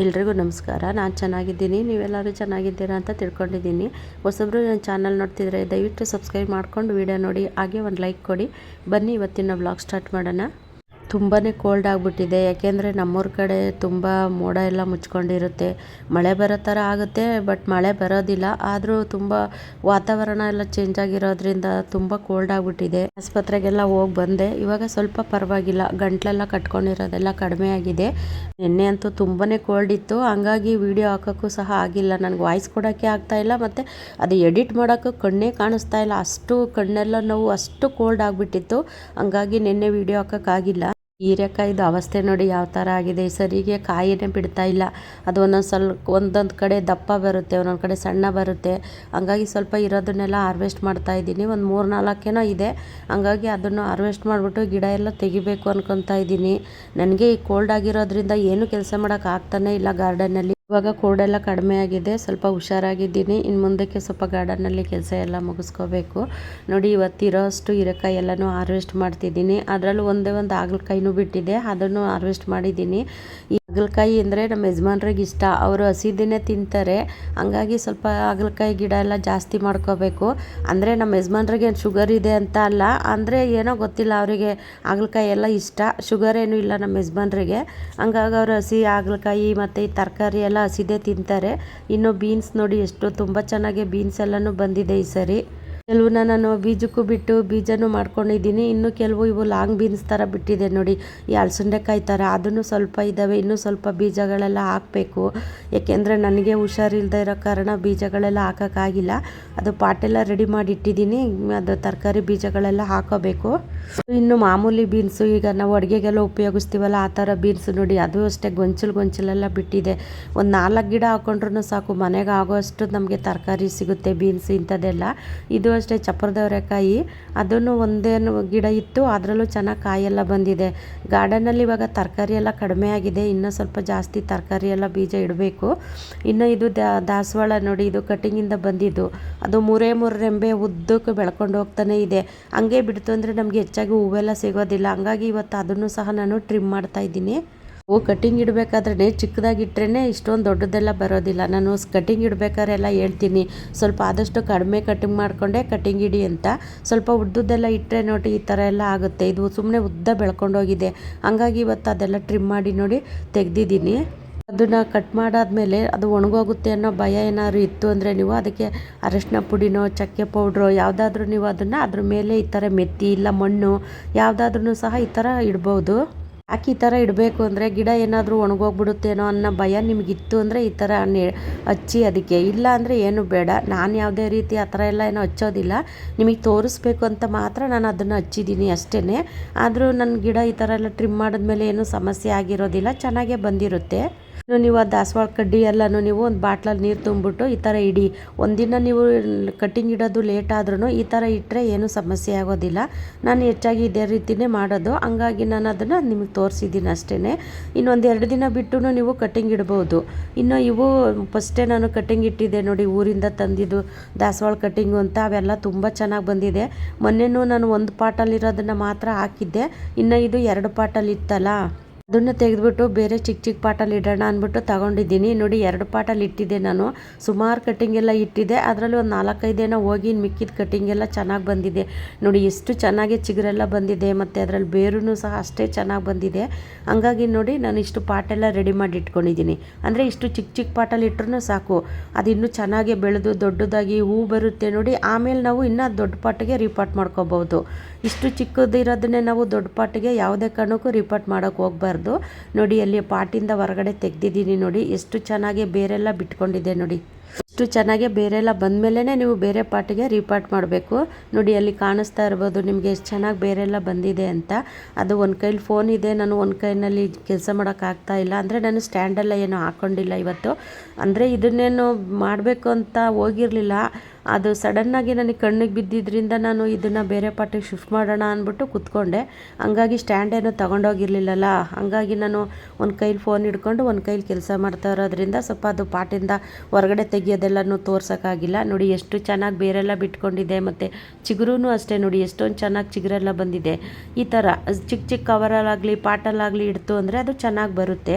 ಎಲ್ರಿಗೂ ನಮಸ್ಕಾರ. ನಾನು ಚೆನ್ನಾಗಿದ್ದೀನಿ. ನೀವೆಲ್ಲರೂ ಚೆನ್ನಾಗಿದ್ದೀರಾ ಅಂತ ತಿಳ್ಕೊಂಡಿದ್ದೀನಿ. ಹೊಸಬ್ರು ನನ್ನ ಚಾನಲ್ ನೋಡ್ತಿದ್ರೆ ದಯವಿಟ್ಟು ಸಬ್ಸ್ಕ್ರೈಬ್ ಮಾಡ್ಕೊಂಡು ವಿಡಿಯೋ ನೋಡಿ, ಹಾಗೆ ಒಂದು ಲೈಕ್ ಕೊಡಿ. ಬನ್ನಿ, ಇವತ್ತಿನ ಬ್ಲಾಗ್ ಸ್ಟಾರ್ಟ್ ಮಾಡೋಣ. ತುಂಬಾ ಕೋಲ್ಡ್ ಆಗಿಬಿಟ್ಟಿದೆ. ಯಾಕೆಂದರೆ ನಮ್ಮೂರ ಕಡೆ ತುಂಬ ಮೋಡ ಎಲ್ಲ ಮುಚ್ಕೊಂಡಿರುತ್ತೆ. ಮಳೆ ಬರೋ ಥರ ಆಗುತ್ತೆ ಬಟ್ ಮಳೆ ಬರೋದಿಲ್ಲ. ಆದರೂ ತುಂಬ ವಾತಾವರಣ ಎಲ್ಲ ಚೇಂಜ್ ಆಗಿರೋದ್ರಿಂದ ತುಂಬ ಕೋಲ್ಡ್ ಆಗಿಬಿಟ್ಟಿದೆ. ಆಸ್ಪತ್ರೆಗೆಲ್ಲ ಹೋಗಿ ಬಂದೆ. ಇವಾಗ ಸ್ವಲ್ಪ ಪರವಾಗಿಲ್ಲ. ಗಂಟ್ಲೆಲ್ಲ ಕಟ್ಕೊಂಡಿರೋದೆಲ್ಲ ಕಡಿಮೆ ಆಗಿದೆ. ನಿನ್ನೆ ಅಂತೂ ತುಂಬಾ ಕೋಲ್ಡ್ ಇತ್ತು. ಹಂಗಾಗಿ ವಿಡಿಯೋ ಹಾಕೋಕ್ಕೂ ಸಹ ಆಗಿಲ್ಲ. ನನಗೆ ವಾಯ್ಸ್ ಕೊಡೋಕ್ಕೆ ಆಗ್ತಾ ಇಲ್ಲ. ಮತ್ತು ಅದು ಎಡಿಟ್ ಮಾಡೋಕ್ಕೂ ಕಣ್ಣೇ ಕಾಣಿಸ್ತಾ ಇಲ್ಲ. ಅಷ್ಟು ಕಣ್ಣೆಲ್ಲ ನೋವು, ಅಷ್ಟು ಕೋಲ್ಡ್ ಆಗಿಬಿಟ್ಟಿತ್ತು. ಹಂಗಾಗಿ ನಿನ್ನೆ ವಿಡಿಯೋ ಹಾಕೋಕ್ಕಾಗಿಲ್ಲ ಹೀರೆಕಾಯ್ದು ಅವಸ್ಥೆ ನೋಡಿ ಯಾವ ಥರ ಆಗಿದೆ. ಸರಿಗೆ ಕಾಯಿನೇ ಬಿಡ್ತಾ ಇಲ್ಲ. ಅದು ಒಂದೊಂದು ಸ್ವಲ್ಪ ಒಂದೊಂದು ಕಡೆ ದಪ್ಪ ಬರುತ್ತೆ, ಒಂದೊಂದು ಕಡೆ ಸಣ್ಣ ಬರುತ್ತೆ. ಹಂಗಾಗಿ ಸ್ವಲ್ಪ ಇರೋದನ್ನೆಲ್ಲ ಹಾರ್ವೆಸ್ಟ್ ಮಾಡ್ತಾ ಇದ್ದೀನಿ. ಒಂದು ಮೂರು ನಾಲ್ಕೇನೋ ಇದೆ. ಹಂಗಾಗಿ ಅದನ್ನು ಹಾರ್ವೆಸ್ಟ್ ಮಾಡಿಬಿಟ್ಟು ಗಿಡ ಎಲ್ಲ ತೆಗಿಬೇಕು ಅನ್ಕೊತಾ ಇದ್ದೀನಿ. ನನಗೆ ಈ ಕೋಲ್ಡ್ ಆಗಿರೋದ್ರಿಂದ ಏನು ಕೆಲಸ ಮಾಡೋಕೆ ಆಗ್ತಾನೆ ಇಲ್ಲ ಗಾರ್ಡನ್ನಲ್ಲಿ ಇವಾಗ ಕೋಲ್ಡೆಲ್ಲ ಕಡಿಮೆ ಆಗಿದೆ. ಸ್ವಲ್ಪ ಹುಷಾರಾಗಿದ್ದೀನಿ. ಇನ್ನು ಮುಂದಕ್ಕೆ ಸ್ವಲ್ಪ ಗಾರ್ಡನ್ನಲ್ಲಿ ಕೆಲಸ ಎಲ್ಲ ಮುಗಿಸ್ಕೋಬೇಕು. ನೋಡಿ ಇವತ್ತಿರೋ ಅಷ್ಟು ಹೀರೆಕಾಯಿ ಎಲ್ಲನೂ ಹಾರ್ವೆಸ್ಟ್ ಮಾಡ್ತಿದ್ದೀನಿ. ಅದರಲ್ಲೂ ಒಂದೇ ಒಂದು ಹಾಗಲಕಾಯಿನೂ ಬಿಟ್ಟಿದೆ. ಅದನ್ನು ಹಾರ್ವೆಸ್ಟ್ ಮಾಡಿದ್ದೀನಿ. ಹಾಗಲಕಾಯಿ ಅಂದರೆ ನಮ್ಮ ಯಜಮಾನ್ರಿಗೆ ಇಷ್ಟ. ಅವರು ಹಸಿದಿನೇ ತಿಂತಾರೆ. ಹಂಗಾಗಿ ಸ್ವಲ್ಪ ಹಾಗಲಕಾಯಿ ಗಿಡ ಎಲ್ಲ ಜಾಸ್ತಿ ಮಾಡ್ಕೋಬೇಕು. ಅಂದರೆ ನಮ್ಮ ಯಜಮಾನ್ರಿಗೆ ಶುಗರ್ ಇದೆ ಅಂತ ಅಲ್ಲ. ಅಂದರೆ ಏನೋ ಗೊತ್ತಿಲ್ಲ, ಅವರಿಗೆ ಹಾಗಲಕಾಯಿ ಎಲ್ಲ ಇಷ್ಟ. ಶುಗರ್ ಏನೂ ಇಲ್ಲ ನಮ್ಮ ಯಜಮಾನ್ರಿಗೆ. ಹಂಗಾಗಿ ಅವರು ಹಸಿ ಹಾಗಲಕಾಯಿ ಮತ್ತು ಈ ತರಕಾರಿ ಎಲ್ಲ ಹಸಿದೇ ತಿಂತಾರೆ. ಇನ್ನು ಬೀನ್ಸ್ ನೋಡಿ, ಎಷ್ಟು ತುಂಬ ಚೆನ್ನಾಗಿ ಬೀನ್ಸ್ ಎಲ್ಲನೂ ಬಂದಿದೆ ಈ ಸರಿ. ಕೆಲವನ್ನ ನಾನು ಬೀಜಕ್ಕೂ ಬಿಟ್ಟು ಬೀಜನೂ ಮಾಡ್ಕೊಂಡಿದ್ದೀನಿ. ಇನ್ನು ಕೆಲವು ಇವು ಲಾಂಗ್ ಬೀನ್ಸ್ ಥರ ಬಿಟ್ಟಿದೆ ನೋಡಿ. ಈ ಅಲಸಂಡೆಕಾಯಿ ಥರ. ಅದನ್ನು ಸ್ವಲ್ಪ ಇದ್ದಾವೆ ಇನ್ನೂ ಸ್ವಲ್ಪ ಬೀಜಗಳೆಲ್ಲ ಹಾಕಬೇಕು. ಏಕೆಂದರೆ ನನಗೆ ಹುಷಾರಿಲ್ಲದೆ ಇರೋ ಕಾರಣ ಬೀಜಗಳೆಲ್ಲ ಹಾಕೋಕ್ಕಾಗಿಲ್ಲ. ಅದು ಪಾಟೆಲ್ಲ ರೆಡಿ ಮಾಡಿ ಇಟ್ಟಿದ್ದೀನಿ ಅದು ತರಕಾರಿ ಬೀಜಗಳೆಲ್ಲ ಹಾಕೋಬೇಕು. ಇನ್ನು ಮಾಮೂಲಿ ಬೀನ್ಸು ಈಗ ನಾವು ಅಡುಗೆಗೆಲ್ಲ ಉಪಯೋಗಿಸ್ತೀವಲ್ಲ, ಆ ಥರ ಬೀನ್ಸ್ ನೋಡಿ. ಅದು ಅಷ್ಟೇ ಗೊಂಚಲು ಗೊಂಚಲೆಲ್ಲ ಬಿಟ್ಟಿದೆ. ಒಂದು ನಾಲ್ಕು ಗಿಡ ಹಾಕೊಂಡ್ರೂ ಸಾಕು, ಮನೆಗೆ ಆಗೋಷ್ಟು ನಮಗೆ ತರಕಾರಿ ಸಿಗುತ್ತೆ ಬೀನ್ಸ್ ಇಂಥದ್ದೆಲ್ಲ. ಇದು ಅಷ್ಟೇ ಚಪ್ಪರದವರೆಕಾಯಿ ಅದನ್ನು ಒಂದೇನು ಗಿಡ ಇತ್ತು, ಅದರಲ್ಲೂ ಚೆನ್ನಾಗಿ ಕಾಯೆಲ್ಲ ಬಂದಿದೆ. ಗಾರ್ಡನಲ್ಲಿ ಇವಾಗ ತರಕಾರಿ ಎಲ್ಲ ಕಡಿಮೆ ಆಗಿದೆ, ಇನ್ನೂ ಸ್ವಲ್ಪ ಜಾಸ್ತಿ ತರಕಾರಿ ಎಲ್ಲ ಬೀಜ ಇಡಬೇಕು. ಇನ್ನು ಇದು ದಾಸವಾಳ ನೋಡಿ, ಇದು ಕಟಿಂಗಿಂದ ಬಂದಿದ್ದು. ಅದು ಮೂರೇ ಮೂರು ರೆಂಬೆ ಉದ್ದಕ್ಕೆ ಬೆಳ್ಕೊಂಡು ಹೋಗ್ತಾನೆ ಇದೆ. ಹಂಗೆ ಬಿಡ್ತು ಅಂದರೆ ನಮಗೆ ಹೆಚ್ಚಾಗಿ ಹೂವೆಲ್ಲ ಸಿಗೋದಿಲ್ಲ. ಹಂಗಾಗಿ ಇವತ್ತು ಅದನ್ನು ಸಹ ನಾನು ಟ್ರಿಮ್ ಮಾಡ್ತಾ ಇದ್ದೀನಿ. ಹೂ ಕಟಿಂಗ್ ಇಡಬೇಕಾದ್ರೆ ಚಿಕ್ಕದಾಗಿ ಇಟ್ಟರೆ ಇಷ್ಟೊಂದು ದೊಡ್ಡದೆಲ್ಲ ಬರೋದಿಲ್ಲ. ನಾನು ಕಟಿಂಗ್ ಇಡಬೇಕಾದ್ರೆ ಎಲ್ಲ ಹೇಳ್ತೀನಿ. ಸ್ವಲ್ಪ ಆದಷ್ಟು ಕಡಿಮೆ ಕಟಿಂಗ್ ಮಾಡಿಕೊಂಡೆ ಕಟಿಂಗ್ ಇಡಿ ಅಂತ. ಸ್ವಲ್ಪ ಉದ್ದದ್ದೆಲ್ಲ ಇಟ್ಟರೆ ನೋಡಿ ಈ ಥರ ಎಲ್ಲ ಆಗುತ್ತೆ. ಇದು ಸುಮ್ಮನೆ ಉದ್ದ ಬೆಳ್ಕೊಂಡೋಗಿದೆ. ಹಂಗಾಗಿ ಇವತ್ತು ಅದೆಲ್ಲ ಟ್ರಿಮ್ ಮಾಡಿ ನೋಡಿ ತೆಗೆದಿದ್ದೀನಿ. ಅದನ್ನು ಕಟ್ ಮಾಡಾದ್ಮೇಲೆ ಅದು ಒಣಗೋಗುತ್ತೆ ಅನ್ನೋ ಭಯ ಏನಾದ್ರು ಇತ್ತು ಅಂದರೆ ನೀವು ಅದಕ್ಕೆ ಅರಶಿನ ಪುಡಿನೋ, ಚಕ್ಕೆ ಪೌಡ್ರೋ ಯಾವುದಾದ್ರೂ ನೀವು ಅದನ್ನು ಅದ್ರ ಮೇಲೆ ಈ ಥರ ಮೆತ್ತಿ ಇಲ್ಲ ಮಣ್ಣು ಯಾವುದಾದ್ರೂ ಸಹ ಈ ಥರ ಇಡ್ಬೋದು. ಯಾಕೆ ಈ ಥರ ಇಡಬೇಕು ಅಂದರೆ ಗಿಡ ಏನಾದರೂ ಒಣಗೋಗ್ಬಿಡುತ್ತೇನೋ ಅನ್ನೋ ಭಯ ನಿಮಗಿತ್ತು ಅಂದರೆ ಈ ಥರ ಹಚ್ಚಿ ಅದಕ್ಕೆ. ಇಲ್ಲ ಅಂದರೆ ಏನು ಬೇಡ. ನಾನು ಯಾವುದೇ ರೀತಿ ಆ ಥರ ಎಲ್ಲ ಏನೋ ಹಚ್ಚೋದಿಲ್ಲ. ನಿಮಗೆ ತೋರಿಸ್ಬೇಕು ಅಂತ ಮಾತ್ರ ನಾನು ಅದನ್ನು ಹಚ್ಚಿದ್ದೀನಿ ಅಷ್ಟೇ ಆದರೂ ನನ್ನ ಗಿಡ ಈ ಥರ ಎಲ್ಲ ಟ್ರಿಮ್ ಮಾಡಿದ್ಮೇಲೆ ಏನೂ ಸಮಸ್ಯೆ ಆಗಿರೋದಿಲ್ಲ. ಚೆನ್ನಾಗೇ ಬಂದಿರುತ್ತೆ. ನೀವು ಆ ದಾಸವಾಳ ಕಡ್ಡಿ ಎಲ್ಲನೂ ನೀವು ಒಂದು ಬಾಟ್ಲಲ್ಲಿ ನೀರು ತುಂಬಿಬಿಟ್ಟು ಈ ಥರ ಇಡಿ. ಒಂದಿನ ನೀವು ಕಟ್ಟಿಂಗ್ ಇಡೋದು ಲೇಟ್ ಆದ್ರೂ ಈ ಥರ ಇಟ್ಟರೆ ಏನೂ ಸಮಸ್ಯೆ ಆಗೋದಿಲ್ಲ. ನಾನು ಹೆಚ್ಚಾಗಿ ಇದೇ ರೀತಿಯೇ ಮಾಡೋದು. ಹಂಗಾಗಿ ನಾನು ಅದನ್ನು ನಿಮಗೆ ತೋರಿಸಿದ್ದೀನಿ ಅಷ್ಟೇ ಇನ್ನೊಂದು ಎರಡು ದಿನ ಬಿಟ್ಟು ನೀವು ಕಟ್ಟಿಂಗ್ ಇಡ್ಬೋದು. ಇನ್ನು ಇವು ಫಸ್ಟೇ ನಾನು ಕಟ್ಟಿಂಗ್ ಇಟ್ಟಿದ್ದೆ ನೋಡಿ, ಊರಿಂದ ತಂದಿದ್ದು ದಾಸವಾಳ ಕಟ್ಟಿಂಗು ಅಂತ, ಅವೆಲ್ಲ ತುಂಬ ಚೆನ್ನಾಗಿ ಬಂದಿದೆ. ಮೊನ್ನೆನೂ ನಾನು ಒಂದು ಪಾಟಲ್ಲಿರೋದನ್ನು ಮಾತ್ರ ಹಾಕಿದ್ದೆ. ಇನ್ನು ಇದು ಎರಡು ಪಾಟಲ್ಲಿ ಇತ್ತಲ್ಲ ಅದನ್ನು ತೆಗೆದುಬಿಟ್ಟು ಬೇರೆ ಚಿಕ್ಕ ಚಿಕ್ಕ ಪಾಟಲ್ಲಿ ಇಡೋಣ ಅಂದ್ಬಿಟ್ಟು ತಗೊಂಡಿದ್ದೀನಿ. ನೋಡಿ, ಎರಡು ಪಾಟಲ್ಲಿ ಇಟ್ಟಿದ್ದೆ ನಾನು. ಸುಮಾರು ಕಟ್ಟಿಂಗ್ ಎಲ್ಲ ಇಟ್ಟಿದ್ದೆ. ಅದರಲ್ಲಿ ಒಂದು ನಾಲ್ಕೈದೇನೋ ಹೋಗಿ ಮಿಕ್ಕಿದ ಕಟ್ಟಿಂಗ್ ಎಲ್ಲ ಚೆನ್ನಾಗಿ ಬಂದಿದೆ. ನೋಡಿ, ಎಷ್ಟು ಚೆನ್ನಾಗಿ ಚಿಗುರೆಲ್ಲ ಬಂದಿದೆ. ಮತ್ತು ಅದರಲ್ಲಿ ಬೇರೂ ಸಹ ಅಷ್ಟೇ ಚೆನ್ನಾಗಿ ಬಂದಿದೆ. ಹಂಗಾಗಿ ನೋಡಿ, ನಾನು ಇಷ್ಟು ಪಾಟೆಲ್ಲ ರೆಡಿ ಮಾಡಿ ಇಟ್ಕೊಂಡಿದ್ದೀನಿ. ಅಂದರೆ ಇಷ್ಟು ಚಿಕ್ಕ ಚಿಕ್ಕ ಪಾಟಲ್ಲಿ ಇಟ್ಟರೂ ಸಾಕು. ಅದು ಇನ್ನೂ ಚೆನ್ನಾಗಿ ಬೆಳೆದು ದೊಡ್ಡದಾಗಿ ಹೂ ಬರುತ್ತೆ ನೋಡಿ. ಆಮೇಲೆ ನಾವು ಇನ್ನೂ ದೊಡ್ಡ ಪಾಟಿಗೆ ರೀಪಾಟ್ ಮಾಡ್ಕೋಬಹುದು. ಇಷ್ಟು ಚಿಕ್ಕದಿರೋದನ್ನೇ ನಾವು ದೊಡ್ಡ ಪಾಟಿಗೆ ಯಾವುದೇ ಕಾರಣಕ್ಕೂ ರೀಪಾಟ್ ಮಾಡೋಕ್ಕೆ ಹೋಗ್ಬಾರ್ದು. ನೋಡಿ, ಅಲ್ಲಿ ಪಾಟಿಂದ ಹೊರಗಡೆ ತೆಗ್ದಿದ್ದೀನಿ ನೋಡಿ. ಎಷ್ಟು ಚೆನ್ನಾಗಿ ಬೇರೆಲ್ಲ ಬಿಟ್ಕೊಂಡಿದೆ ನೋಡಿ. ಇಷ್ಟು ಚೆನ್ನಾಗಿ ಬೇರೆಲ್ಲ ಬಂದಮೇಲೆ ನೀವು ಬೇರೆ ಪಾಟಿಗೆ ರೀಪಾಟ್ ಮಾಡಬೇಕು. ನೋಡಿ, ಅಲ್ಲಿ ಕಾಣಿಸ್ತಾ ಇರ್ಬೋದು ನಿಮಗೆ ಎಷ್ಟು ಚೆನ್ನಾಗಿ ಬೇರೆಲ್ಲ ಬಂದಿದೆ ಅಂತ. ಅದು ಒಂದು ಕೈಲಿ ಫೋನ್ ಇದೆ. ನಾನು ಒಂದು ಕೈನಲ್ಲಿ ಕೆಲಸ ಮಾಡೋಕ್ಕಾಗ್ತಾ ಇಲ್ಲ. ಅಂದರೆ ನಾನು ಸ್ಟ್ಯಾಂಡೆಲ್ಲ ಏನೂ ಹಾಕ್ಕೊಂಡಿಲ್ಲ ಇವತ್ತು. ಅಂದರೆ ಇದನ್ನೇನು ಮಾಡಬೇಕು ಅಂತ ಹೋಗಿರಲಿಲ್ಲ. ಅದು ಸಡನ್ನಾಗಿ ನನಗೆ ಕಣ್ಣಿಗೆ ಬಿದ್ದಿದ್ದರಿಂದ ನಾನು ಇದನ್ನು ಬೇರೆ ಪಾಟಿಗೆ ಶಿಫ್ಟ್ ಮಾಡೋಣ ಅಂದ್ಬಿಟ್ಟು ಕೂತ್ಕೊಂಡೆ. ಹಂಗಾಗಿ ಸ್ಟ್ಯಾಂಡ್ ಏನೋ ತೊಗೊಂಡೋಗಿರ್ಲಿಲ್ಲಲ್ಲ. ಹಾಗಾಗಿ ನಾನು ಒಂದು ಕೈಲಿ ಫೋನ್ ಹಿಡ್ಕೊಂಡು ಒಂದು ಕೈಲಿ ಕೆಲಸ ಮಾಡ್ತಾ ಇರೋದ್ರಿಂದ ಸ್ವಲ್ಪ ಅದು ಪಾಟಿಂದ ಹೊರಗಡೆ ತೆಗಿಯೋದೆಲ್ಲನೂ ತೋರ್ಸೋಕ್ಕಾಗಿಲ್ಲ. ನೋಡಿ ಎಷ್ಟು ಚೆನ್ನಾಗಿ ಬೇರೆಲ್ಲ ಬಿಟ್ಕೊಂಡಿದೆ ಮತ್ತು ಚಿಗುರೂ ಅಷ್ಟೇ ನೋಡಿ ಎಷ್ಟೊಂದು ಚೆನ್ನಾಗಿ ಚಿಗುರೆಲ್ಲ ಬಂದಿದೆ. ಈ ಥರ ಚಿಕ್ಕ ಚಿಕ್ಕ ಕವರಲ್ಲಾಗಲಿ ಪಾಟಲ್ಲಾಗಲಿ ಇಡ್ತು ಅಂದರೆ ಅದು ಚೆನ್ನಾಗಿ ಬರುತ್ತೆ.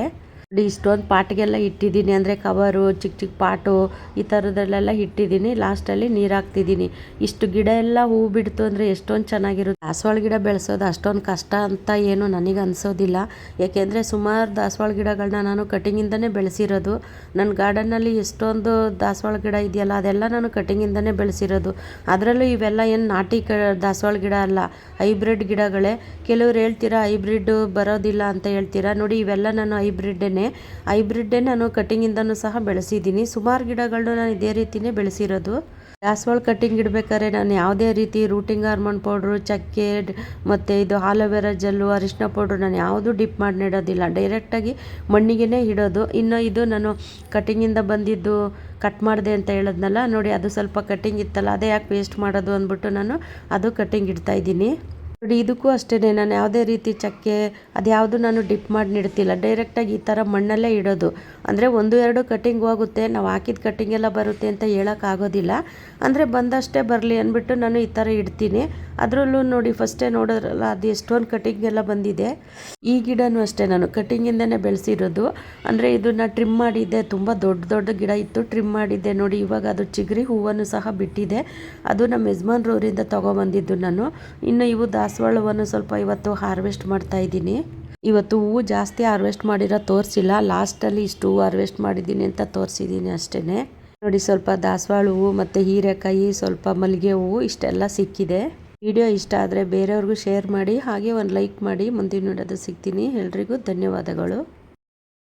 ಇಷ್ಟೊಂದು ಪಾಟ್ಗೆಲ್ಲ ಇಟ್ಟಿದ್ದೀನಿ. ಅಂದರೆ ಕವರು, ಚಿಕ್ಕ ಚಿಕ್ಕ ಪಾಟು ಈ ಥರದಲ್ಲೆಲ್ಲ ಇಟ್ಟಿದ್ದೀನಿ. ಲಾಸ್ಟಲ್ಲಿ ನೀರು ಹಾಕ್ತಿದ್ದೀನಿ. ಇಷ್ಟು ಗಿಡ ಎಲ್ಲ ಹೂ ಬಿಡ್ತು ಅಂದರೆ ಎಷ್ಟೊಂದು ಚೆನ್ನಾಗಿರುತ್ತೆ. ದಾಸವಾಳ ಗಿಡ ಬೆಳೆಸೋದು ಅಷ್ಟೊಂದು ಕಷ್ಟ ಅಂತ ಏನು ನನಗೆ ಅನಿಸೋದಿಲ್ಲ. ಯಾಕೆಂದರೆ ಸುಮಾರು ದಾಸವಾಳ ಗಿಡಗಳನ್ನ ನಾನು ಕಟಿಂಗಿಂದನೇ ಬೆಳೆಸಿರೋದು. ನನ್ನ ಗಾರ್ಡನ್ನಲ್ಲಿ ಎಷ್ಟೊಂದು ದಾಸವಾಳ ಗಿಡ ಇದೆಯಲ್ಲ, ಅದೆಲ್ಲ ನಾನು ಕಟಿಂಗಿಂದನೇ ಬೆಳೆಸಿರೋದು. ಅದರಲ್ಲೂ ಇವೆಲ್ಲ ಏನು ನಾಟಿ ಕ, ದಾಸವಾಳ ಗಿಡ ಅಲ್ಲ, ಹೈಬ್ರಿಡ್ ಗಿಡಗಳೇ. ಕೆಲವ್ರು ಹೇಳ್ತೀರಾ, ಹೈಬ್ರಿಡ್ ಬರೋದಿಲ್ಲ ಅಂತ ಹೇಳ್ತೀರಾ? ನೋಡಿ, ಇವೆಲ್ಲ ನಾನು ಹೈಬ್ರಿಡ್ಡೇ ಹೈಬ್ರಿಡ್ಡೇ ನಾನು ಕಟಿಂಗಿಂದನೂ ಸಹ ಬೆಳೆಸಿದ್ದೀನಿ. ಸುಮಾರು ಗಿಡಗಳನ್ನು ನಾನು ಇದೇ ರೀತಿಯೇ ಬೆಳೆಸಿರೋದು. ದಾಸವಾಳ ಕಟ್ಟಿಂಗ್ ಇಡಬೇಕಾದ್ರೆ ನಾನು ಯಾವುದೇ ರೀತಿ ರೂಟಿಂಗ್ ಹಾರ್ಮೋನ್ ಪೌಡ್ರು, ಚಕ್ಕೆ ಮತ್ತು ಇದು ಆಲೋವೆರಾ ಜೆಲ್ಲು ಅರಿಶಿನ ಪೌಡ್ರು ನಾನು ಯಾವುದು ಡಿಪ್ ಮಾಡಿ ನೆಡೋದಿಲ್ಲ. ಡೈರೆಕ್ಟಾಗಿ ಮಣ್ಣಿಗೆನೇ ಇಡೋದು. ಇನ್ನು ಇದು ನಾನು ಕಟ್ಟಿಂಗಿಂದ ಬಂದಿದ್ದು ಕಟ್ ಮಾಡಿದೆ ಅಂತ ಹೇಳೋದ್ನಲ್ಲ, ನೋಡಿ ಅದು ಸ್ವಲ್ಪ ಕಟ್ಟಿಂಗ್ ಇತ್ತಲ್ಲ, ಅದೇ ಯಾಕೆ ವೇಸ್ಟ್ ಮಾಡೋದು ಅಂದ್ಬಿಟ್ಟು ನಾನು ಅದು ಕಟ್ಟಿಂಗ್ ಇಡ್ತಾಯಿದ್ದೀನಿ ನೋಡಿ, ಇದಕ್ಕೂ ಅಷ್ಟೇ ನಾನು ಯಾವುದೇ ರೀತಿ ಚಕ್ಕೆ, ಅದ್ಯಾವುದು ನಾನು ಡಿಪ್ ಮಾಡಿ ನೀಡ್ತಿಲ್ಲ. ಡೈರೆಕ್ಟಾಗಿ ಈ ಥರ ಮಣ್ಣಲ್ಲೇ ಇಡೋದು. ಅಂದರೆ ಒಂದು, ಎರಡು ಕಟ್ಟಿಂಗ್ ಹೋಗುತ್ತೆ. ನಾವು ಹಾಕಿದ ಕಟ್ಟಿಂಗ್ ಎಲ್ಲ ಬರುತ್ತೆ ಅಂತ ಹೇಳೋಕ್ಕಾಗೋದಿಲ್ಲ. ಅಂದರೆ ಬಂದಷ್ಟೇ ಬರಲಿ ಅಂದ್ಬಿಟ್ಟು ನಾನು ಈ ಥರ ಇಡ್ತೀನಿ. ಅದರಲ್ಲೂ ನೋಡಿ ಫಸ್ಟೇ ನೋಡೋದ್ರಲ್ಲ ಅದು ಎಷ್ಟೊಂದು ಕಟ್ಟಿಂಗ್ ಎಲ್ಲ ಬಂದಿದೆ. ಈ ಗಿಡನೂ ಅಷ್ಟೇ ನಾನು. ಕಟ್ಟಿಂಗಿಂದನೇ ಬೆಳೆಸಿರೋದು. ಅಂದರೆ ಇದನ್ನು ಟ್ರಿಮ್ ಮಾಡಿದ್ದೆ. ತುಂಬ ದೊಡ್ಡ ದೊಡ್ಡ ಗಿಡ ಇತ್ತು. ಟ್ರಿಮ್ ಮಾಡಿದ್ದೆ. ನೋಡಿ, ಇವಾಗ ಅದು ಚಿಗರಿ ಹೂವನ್ನು ಸಹ ಬಿಟ್ಟಿದೆ. ಅದು ನಮ್ಮ ಯಜಮಾನ್ರವರಿಂದ ತೊಗೊಬಂದಿದ್ದು ನಾನು. ಇನ್ನು ಇವು ದಾಸವಾಳವನ್ನು ಸ್ವಲ್ಪ ಇವತ್ತು ಹಾರ್ವೆಸ್ಟ್ ಮಾಡ್ತಾ ಇದ್ದೀನಿ. ಇವತ್ತು ಹೂವು ಜಾಸ್ತಿ ಹಾರ್ವೆಸ್ಟ್ ಮಾಡಿರೋ ತೋರಿಸಿಲ್ಲ. ಲಾಸ್ಟಲ್ಲಿ ಇಷ್ಟು ಹೂವು ಹಾರ್ವೆಸ್ಟ್ ಮಾಡಿದ್ದೀನಿ ಅಂತ ತೋರಿಸಿದ್ದೀನಿ ಅಷ್ಟೇ ನೋಡಿ, ಸ್ವಲ್ಪ ದಾಸವಾಳ ಹೂವು ಮತ್ತು ಹೀರೆಕಾಯಿ, ಸ್ವಲ್ಪ ಮಲ್ಲಿಗೆ ಹೂವು ಇಷ್ಟೆಲ್ಲ ಸಿಕ್ಕಿದೆ. ವಿಡಿಯೋ ಇಷ್ಟ ಆದರೆ ಬೇರೆಯವ್ರಿಗೂ ಶೇರ್ ಮಾಡಿ, ಹಾಗೆ ಒಂದು ಲೈಕ್ ಮಾಡಿ. ಮುಂದಿನ ನೋಡೋದು ಸಿಗ್ತೀನಿ. ಎಲ್ರಿಗೂ ಧನ್ಯವಾದಗಳು.